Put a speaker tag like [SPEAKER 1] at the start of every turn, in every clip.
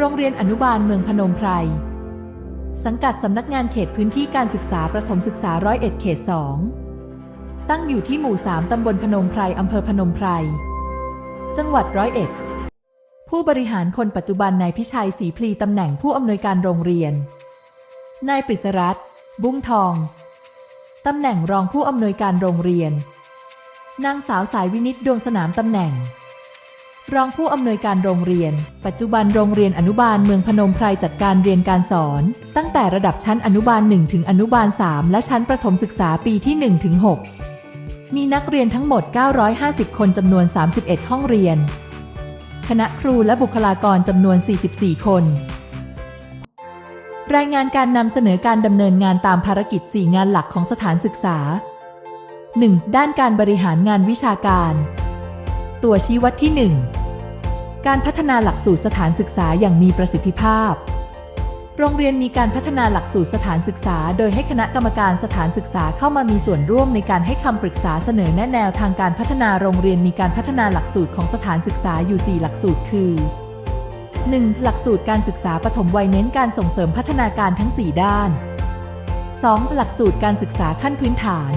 [SPEAKER 1] โรงเรียนอนุบาลเมืองพนมไพร สังกัดสำนักงานเขตพื้นที่การศึกษาประถมศึกษาร้อยเอ็ดเขตสองตั้งอยู่ที่หมู่ 3 ตำบลพนมไพร อำเภอพนมไพร จังหวัดร้อยเอ็ด ผู้บริหารคนปัจจุบันนายพิชัยศรีพลีตำแหน่งผู้อำนวยการโรงเรียน นายปริศรัตน์บุ้งทอง ตำแหน่งรองผู้อำนวยการโรงเรียน นางสาวสายวินิตดวงสนามตำแหน่ง รองผู้อำนวยการโรงเรียน ปัจจุบันโรงเรียนอนุบาลเมืองพนมไพรจัดการเรียนการสอน ตั้งแต่ระดับชั้นอนุบาล 1 ถึงอนุบาล 3 และชั้นประถมศึกษาปีที่ 1 ถึง 6 มีนักเรียนทั้งหมด 950 คนจำนวน 31 ห้องเรียน คณะครูและบุคลากรจำนวน 44 คน รายงานการนำเสนอการดำเนินงานตามภารกิจ 4 งานหลักของสถานศึกษา 1. ด้านการบริหารงานวิชาการ ตัวชี้วัดที่ 1 การพัฒนาหลักสูตรสถานศึกษาอย่างมีประสิทธิภาพ โรงเรียนมีการพัฒนาหลักสูตรสถานศึกษา โดยให้คณะกรรมการสถานศึกษาเข้ามามีส่วนร่วมในการให้คำปรึกษาเสนอแนะแนวทางการพัฒนาโรงเรียนมีการพัฒนาหลักสูตรของสถานศึกษาอยู่ 4 หลักสูตรคือ 1. หลักสูตรการศึกษาปฐมวัยเน้นการส่งเสริมพัฒนาการทั้ง 4 ด้าน 2. หลักสูตรการศึกษาขั้นพื้นฐาน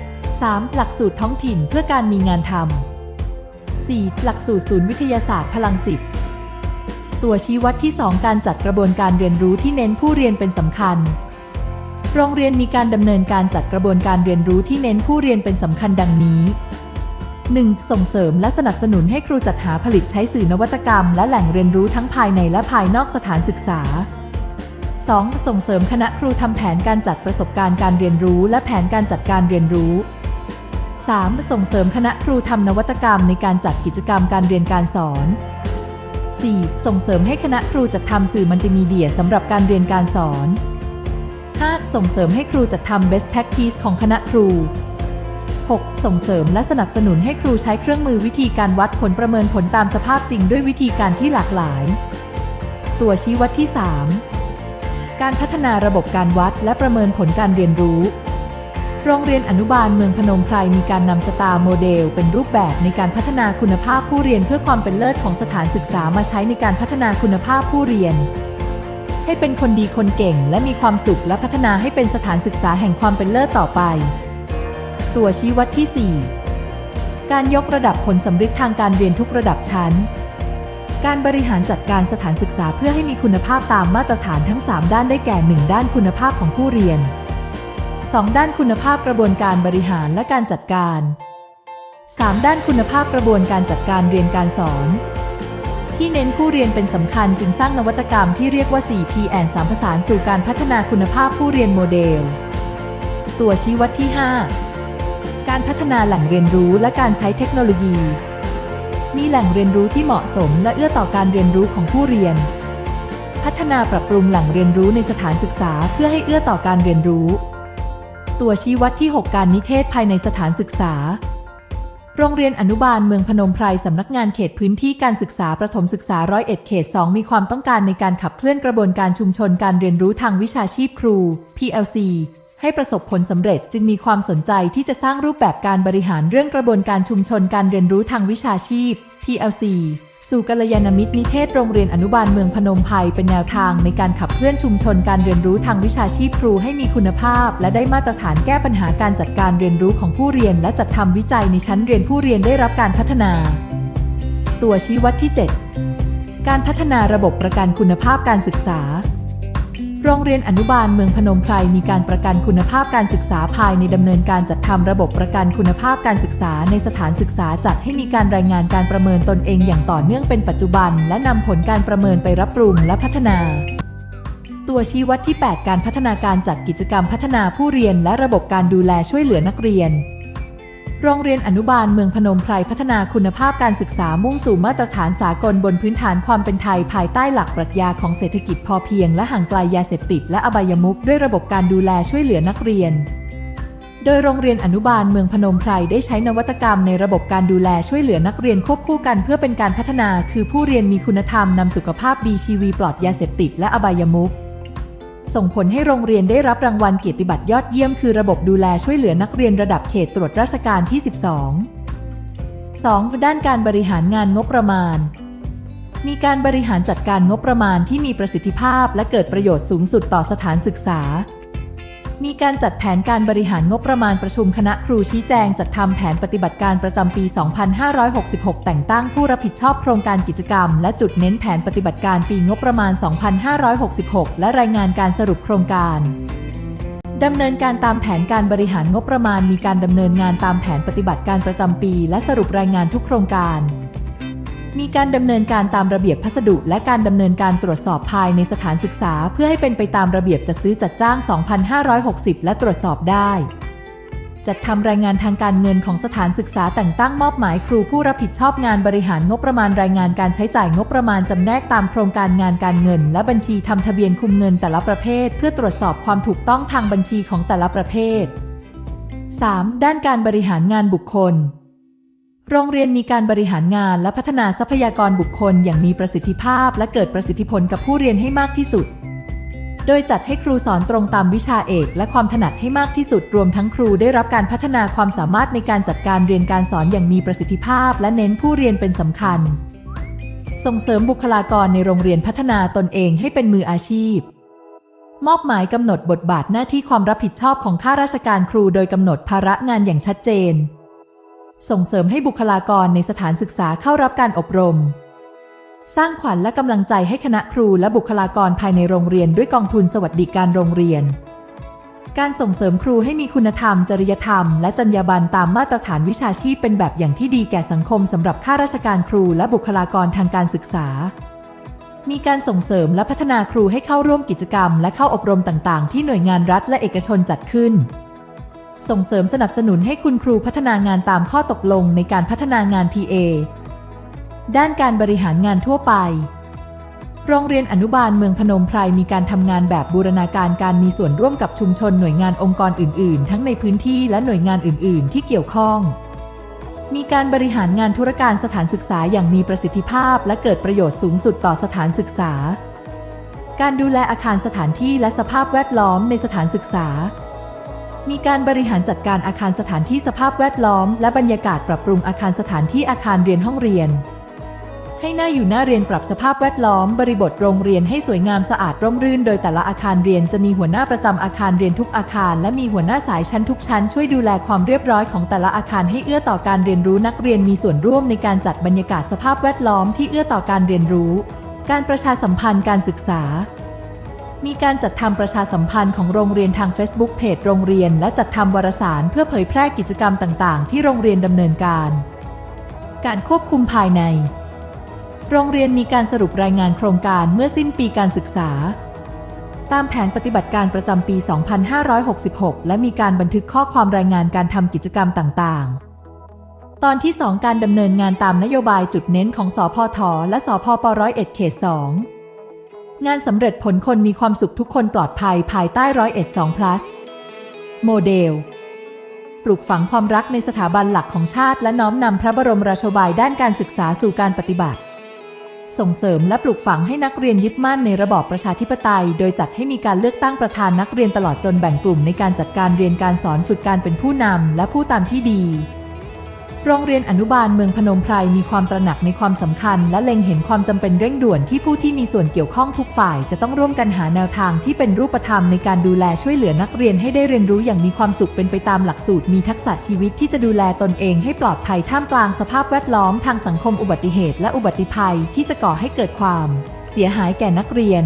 [SPEAKER 1] 3. หลักสูตรท้องถิ่นเพื่อการมีงานทำ 4. หลักสูตรศูนย์วิทยาศาสตร์พลังสิบตัวชี้วัดที่ 2 การจัดกระบวนการเรียนรู้ที่เน้นผู้เรียนเป็นสำคัญ โรงเรียนมีการดำเนินการจัดกระบวนการเรียนรู้ที่เน้นผู้เรียนเป็นสำคัญดังนี้ 1. ส่งเสริมและสนับสนุนให้ครูจัดหาผลิตใช้สื่อนวัตกรรม และแหล่งเรียนรู้ทั้งภายในและภายนอกสถานศึกษา 2. ส่งเสริมคณะครูทำแผนการจัดประสบการณ์การเรียนรู้ และแผนการจัดการเรียนรู้ 3. ส่งเสริมคณะครูทำนวัตกรรมในการจัดกิจกรรมการเรียนการสอน 4. ส่งเสริมให้คณะครูจัดทำสื่อมัลติมีเดียสำหรับการเรียนการสอน 5. ส่งเสริมให้ครูจัดทำ best practice ของคณะครู 6. ส่งเสริมและสนับสนุนให้ครูใช้เครื่องมือวิธีการวัดผลประเมินผลตามสภาพจริงด้วยวิธีการที่หลากหลาย ตัวชี้วัดที่ 3 การพัฒนาระบบการวัดและประเมินผลการเรียนรู้ โรงเรียนอนุบาลเมืองพนมไพรมีการนำสตาร์โมเดล เป็นรูปแบบในการพัฒนาคุณภาพผู้เรียนเพื่อความเป็นเลิศของสถานศึกษามาใช้ในการพัฒนาคุณภาพผู้เรียน ให้เป็นคนดีคนเก่ง และมีความสุขและพัฒนาให้เป็นสถานศึกษาแห่งความเป็นเลิศต่อไป ตัวชี้วัดที่ 4 การยกระดับผลสำฤทธิ์ทางการเรียนทุกระดับชั้น การบริหารจัดการสถานศึกษาเพื่อให้มีคุณภาพตามมาตรฐานทั้ง 3 ด้านได้แก่ 1 ด้านคุณภาพของผู้เรียน 2 ด้านคุณภาพกระบวนการบริหารและการจัดการ 3 ด้านคุณภาพกระบวนการจัดการเรียนการสอน ที่เน้นผู้เรียนเป็นสำคัญจึงสร้างนวัตกรรมที่เรียกว่า 4P แอน3ผสานสู่การพัฒนาคุณภาพผู้เรียนโมเดล ตัวชี้วัดที่ 5 การพัฒนาแหล่งเรียนรู้และการใช้เทคโนโลยี มีแหล่งเรียนรู้ที่เหมาะสมและเอื้อต่อการเรียนรู้ของผู้เรียน พัฒนาปรับปรุงแหล่งเรียนรู้ในสถานศึกษาเพื่อให้เอื้อต่อการเรียนรู้ ตัวชี้วัดที่ 6 การนิเทศภายในสถานศึกษา โรงเรียนอนุบาลเมืองพนมไพรสำนักงานเขตพื้นที่การศึกษาประถมศึกษาร้อยเอ็ดเขต 2 มีความต้องการในการขับเคลื่อนกระบวนการชุมชนการเรียนรู้ทางวิชาชีพครู PLC ให้ประสบผลสำเร็จจึงมีความสนใจที่จะสร้างรูปแบบการบริหารเรื่องกระบวนการชุมชนการเรียนรู้ทางวิชาชีพ PLC สู่กัลยาณมิตรนิเทศโรงเรียนอนุบาลเมืองพนมไพรเป็นแนวทางในการขับเคลื่อนชุมชนการเรียนรู้ทางวิชาชีพครูให้มีคุณภาพ และได้มาตรฐานแก้ปัญหาการจัดการเรียนรู้ของผู้เรียน และจัดทำวิจัยในชั้นเรียนผู้เรียนได้รับการพัฒนา ตัวชี้วัดที่ 7 การพัฒนาระบบประกันคุณภาพการศึกษา โรงเรียนอนุบาลเมืองพนมไพรมีการประกันคุณภาพการศึกษาภายในดำเนินการจัดทำระบบประกันคุณภาพการศึกษาในสถานศึกษาจัดให้มีการรายงานการประเมินตนเองอย่างต่อเนื่องเป็นปัจจุบัน และนำผลการประเมินไปรับปรุงและพัฒนา ตัวชี้วัดที่ 8 การพัฒนาการจัดกิจกรรมพัฒนาผู้เรียนและระบบการดูแลช่วยเหลือนักเรียน โรงเรียนอนุบาลเมืองพนมไพรพัฒนาคุณภาพการศึกษามุ่งสู่มาตรฐานสากลบนพื้นฐานความเป็นไทยภายใต้หลักปรัชญาของเศรษฐกิจพอเพียงและห่างไกลยาเสพติดและอบายมุขด้วยระบบการดูแลช่วยเหลือนักเรียน โดยโรงเรียนอนุบาลเมืองพนมไพรได้ใช้นวัตกรรมในระบบการดูแลช่วยเหลือนักเรียนควบคู่กันเพื่อเป็นการพัฒนา คือผู้เรียนมีคุณธรรมนำสุขภาพดีชีวีปลอดยาเสพติดและอบายมุข ส่งผลให้โรงเรียนได้รับรางวัลเกียรติบัตรยอดเยี่ยมคือระบบดูแลช่วยเหลือนักเรียนระดับเขตตรวจราชการที่ 12 2. ด้านการบริหารงานงบประมาณ มีการบริหารจัดการงบประมาณที่มีประสิทธิภาพและเกิดประโยชน์สูงสุดต่อสถานศึกษา มีการจัดแผนการบริหารงบประมาณประชุมคณะครูชี้แจงจัดทำแผนปฏิบัติการประจำปี 2566 แต่งตั้งผู้รับผิดชอบโครงการกิจกรรม และจุดเน้นแผนปฏิบัติการปีงบประมาณ 2566 และรายงานการสรุปโครงการดำเนินการตามแผนการบริหารงบประมาณมีการดำเนินงานตามแผนปฏิบัติการประจำปี และสรุปรายงานทุกโครงการ มีการดำเนินการตามระเบียบพัสดุ และการดำเนินการตรวจสอบภายในสถานศึกษา เพื่อให้เป็นไปตามระเบียบจัดซื้อจัดจ้าง 2560 และตรวจสอบได้ จัดทำรายงานทางการเงินของสถานศึกษาแต่งตั้งมอบหมายครูผู้รับผิดชอบงานบริหารงบประมาณรายงานการใช้จ่ายงบประมาณจำแนกตามโครงการงานการเงิน และบัญชีทำทะเบียนคุมเงินแต่ละประเภท เพื่อตรวจสอบความถูกต้องทางบัญชีของแต่ละประเภท 3. ด้านการบริหารงานบุคคล โรงเรียนมีการบริหารงานและพัฒนาทรัพยากรบุคคลอย่างมีประสิทธิภาพ และเกิดประสิทธิผลกับผู้เรียนให้มากที่สุด โดยจัดให้ครูสอนตรงตามวิชาเอกและความถนัดให้มากที่สุด รวมทั้งครูได้รับการพัฒนาความสามารถในการจัดการเรียนการสอนอย่างมีประสิทธิภาพ และเน้นผู้เรียนเป็นสำคัญ ส่งเสริมบุคลากรในโรงเรียนพัฒนาตนเองให้เป็นมืออาชีพมอบหมายกำหนดบทบาทหน้าที่ความรับผิดชอบของข้าราชการครูโดยกำหนดภาระงานอย่างชัดเจน ส่งเสริมให้บุคลากรในสถานศึกษาเข้ารับการอบรม สร้างขวัญและกำลังใจให้คณะครูและบุคลากรภายในโรงเรียนด้วยกองทุนสวัสดิการโรงเรียน การส่งเสริมครูให้มีคุณธรรม จริยธรรม และจรรยาบรรณตามมาตรฐานวิชาชีพเป็นแบบอย่างที่ดีแก่สังคมสำหรับข้าราชการครูและบุคลากรทางการศึกษา มีการส่งเสริมและพัฒนาครูให้เข้าร่วมกิจกรรม และเข้าอบรมต่าง ๆ ที่หน่วยงานรัฐและเอกชนจัดขึ้น ส่งเสริมสนับสนุนให้คุณครูพัฒนางานตามข้อตกลงในการพัฒนางาน PA ด้านการบริหารงานทั่วไป โรงเรียนอนุบาลเมืองพนมไพรมีการทำงานแบบบูรณาการการมีส่วนร่วมกับชุมชนหน่วยงานองค์กรอื่น ๆ ทั้งในพื้นที่และหน่วยงานอื่น ๆ ที่เกี่ยวข้อง มีการบริหารงานธุรการสถานศึกษาอย่างมีประสิทธิภาพ และเกิดประโยชน์สูงสุดต่อสถานศึกษา การดูแลอาคารสถานที่และสภาพแวดล้อมในสถานศึกษา มีการบริหารจัดการอาคารสถานที่สภาพแวดล้อม และบรรยากาศปรับปรุงอาคารสถานที่อาคารเรียนห้องเรียน ให้หน่าอยู่หน้าเรียนปรับสภาพแวดล้อม บริบทโรงเรียนให้สวยงามสะอาดร่มรื่น โดยแต่ละอาคารเรียนจะมีหัวหน้าประจำอาคารเรียนทุกอาคาร และมีหัวหน้าสายชั้นทุกชั้นช่วยดูแลความเรียบร้อยของแต่ละอาคารให้เอื้อต่อการเรียนรู้นักเรียนมีส่วนร่วมในการจัดบรรยากาศสภาพแวดล้อมที่เอื้อต่อการเรียนรู้ การประชาสัมพันธ์การศึกษา มีการจัดทำประชาสัมพันธ์ของโรงเรียนทาง Facebook เพจโรงเรียน และจัดทำวารสารเพื่อเผยแพร่กิจกรรมต่างๆ ที่โรงเรียนดำเนินการ การควบคุมภายใน โรงเรียนมีการสรุปรายงานโครงการเมื่อสิ้นปีการศึกษา ตามแผนปฏิบัติการประจำปี 2566 และมีการบันทึกข้อความรายงานการทำกิจกรรมต่างๆตอนที่ 2 การดำเนินงานตามนโยบายจุดเน้นของสพทและสพปร้อยเอ็ดเขต2ง งานสำเร็จผลคนมีความสุขทุกคนปลอดภัยภายใต้ร้อยเอ็ดสอง plus โมเดล ปลูกฝังความรักในสถาบันหลักของชาติ และน้อมนำพระบรมราชบายด้านการศึกษาสู่การปฏิบัติ ส่งเสริมและปลูกฝังให้นักเรียนยึดมั่นในระบอบประชาธิปไตย โดยจัดให้มีการเลือกตั้งประธานนักเรียนตลอดจนแบ่งกลุ่มในการจัดการเรียนการสอนฝึกการเป็นผู้นำและผู้ตามที่ดี โรงเรียนอนุบาลเมืองพนมไพรมีความตระหนักในความสำคัญ และเล็งเห็นความจำเป็นเร่งด่วนที่ผู้ที่มีส่วนเกี่ยวข้องทุกฝ่าย จะต้องร่วมกันหาแนวทางที่เป็นรูปธรรมในการดูแลช่วยเหลือนักเรียนให้ได้เรียนรู้อย่างมีความสุขเป็นไปตามหลักสูตร มีทักษะชีวิตที่จะดูแลตนเองให้ปลอดภัยท่ามกลางสภาพแวดล้อมทางสังคมอุบัติเหตุ และอุบัติภัยที่จะก่อให้เกิดความ เสียหายแก่นักเรียน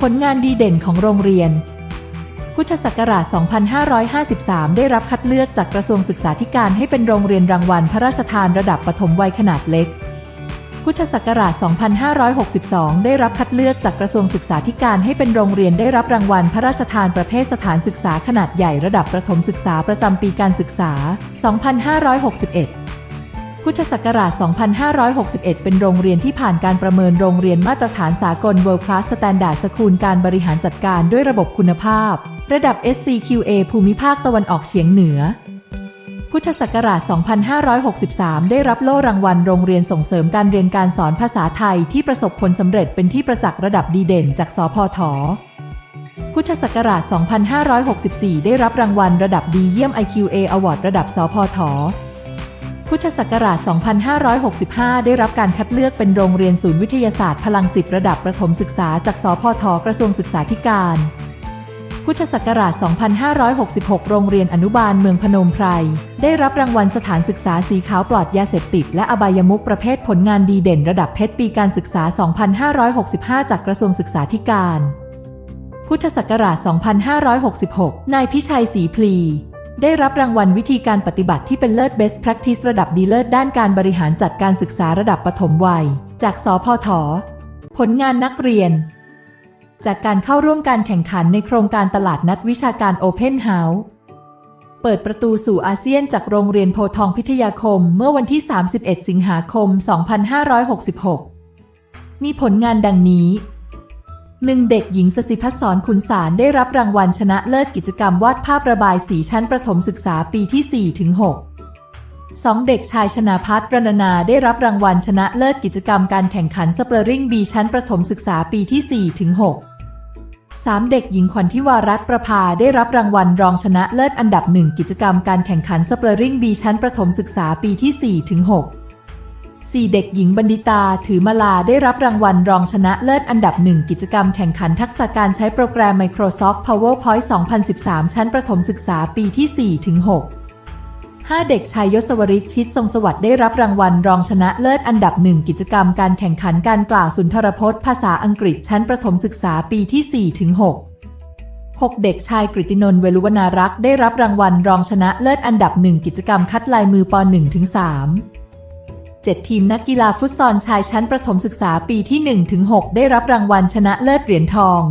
[SPEAKER 1] ผลงานดีเด่นของโรงเรียน พุทธศักราช 2553 ได้รับคัดเลือกจากกระทรวงศึกษาธิการให้เป็นโรงเรียนรางวัลพระราชทานระดับปฐมวัยขนาดเล็ก พุทธศักราช 2562 ได้รับคัดเลือกจากกระทรวงศึกษาธิการให้เป็นโรงเรียนได้รับรางวัลพระราชทานประเภทสถานศึกษาขนาดใหญ่ระดับประถมศึกษาประจำปีการศึกษา 2561 พุทธศักราช 2561 เป็นโรงเรียนที่ผ่านการประเมินโรงเรียนมาตรฐานสากล World Class Standard School การบริหารจัดการด้วยระบบคุณภาพ ระดับ SCQA ภูมิภาคตะวันออกเฉียงเหนือ พุทธศักราช 2563 ได้รับโล่รางวัลโรงเรียนส่งเสริมการเรียนการสอนภาษาไทยที่ประสบผลสำเร็จเป็นที่ประจักษ์ระดับดีเด่นจากสพทพุทธศักราช 2564 ได้รับรางวัลระดับดีเยี่ยม IQA Award ระดับสพท พุทธศักราช 2565 ได้รับการคัดเลือกเป็นโรงเรียนศูนย์วิทยาศาสตร์พลังสิบระดับประถมศึกษาจากสพทกระทรวงศึกษาธิการ พุทธศักราช 2566 โรงเรียนอนุบาลเมืองพนมไพร ได้รับรางวัลสถานศึกษาสีขาวปลอดยาเสพติด และอบายมุขประเภทผลงานดีเด่นระดับเพชรปีการศึกษา 2565 จากกระทรวงศึกษาธิการ พุทธศักราช 2566 นายพิชัยศรีพลี ได้รับรางวัลวิธีการปฏิบัติที่เป็นเลิศ Best Practice ระดับดีเลิศด้านการบริหารจัดการศึกษาระดับปฐมวัย จากสพท ผลงานนักเรียน จากการเข้าร่วมการแข่งขันในโครงการตลาดนัดวิชาการ Open House เปิดประตูสู่อาเซียนจากโรงเรียนโพทองพิทยาคมเมื่อวันที่ 31 สิงหาคม 2566 มีผลงานดังนี้ หนึ่งเด็กหญิงสสิพัศรขุนสารได้รับรางวัลชนะเลิศกิจกรรมวาดภาพระบายสีชั้นประถมศึกษาปีที่ 4 ถึง6สองเด็กชายชนาพัฒน์รณนาได้รับรางวัลชนะเลิศกิจกรรมการแข่งขันสเปอร์ริงบีชั้นประถมศึกษาปีที่ 4 ถึง6สามเด็กหญิงขวัญทิวารัตน์ประภาได้รับรางวัลรองชนะเลิศอันดับหนึ่งกิจกรรมการแข่งขันสเปอร์ริงบีชั้นประถมศึกษาปีที่ 4 ถึง 6 4เด็กหญิงบันดิตาถือมาลาได้รับรางวัลรองชนะเลิศอันดับหนึ่งกิจกรรมแข่งขันทักษะการใช้โปรแกรม Microsoft PowerPoint 2013 ชั้นประถมศึกษาปีที่ 4 ถึง 6 5 เด็กชายยศวริชิดทรงสวัสดิ์ได้รับรางวัลรองชนะเลิศอันดับหนึ่งกิจกรรมการแข่งขันการกล่าวสุนทรพจน์ ภาษาอังกฤษชั้นประถมศึกษาปีที่ 4 ถึง 6 6 เด็กชายกฤตินนท์เวลุวนารักษ์ได้รับรางวัลรองชนะเลิศอันดับหนึ่งกิจกรรมคัดลายมือป .1 ถึง 3 7 ทีมนักกีฬาฟุตซอลชายชั้นประถมศึกษาปีที่1ถึง6ได้รับรางวัลชนะเลิศเหรียญทอง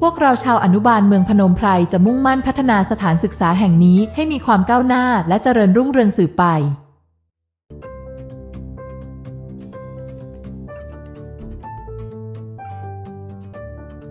[SPEAKER 1] พวกเราชาวอนุบาลเมืองพนมไพรจะมุ่งมั่นพัฒนาสถานศึกษาแห่งนี้ให้มีความก้าวหน้าและเจริญรุ่งเรืองสืบไป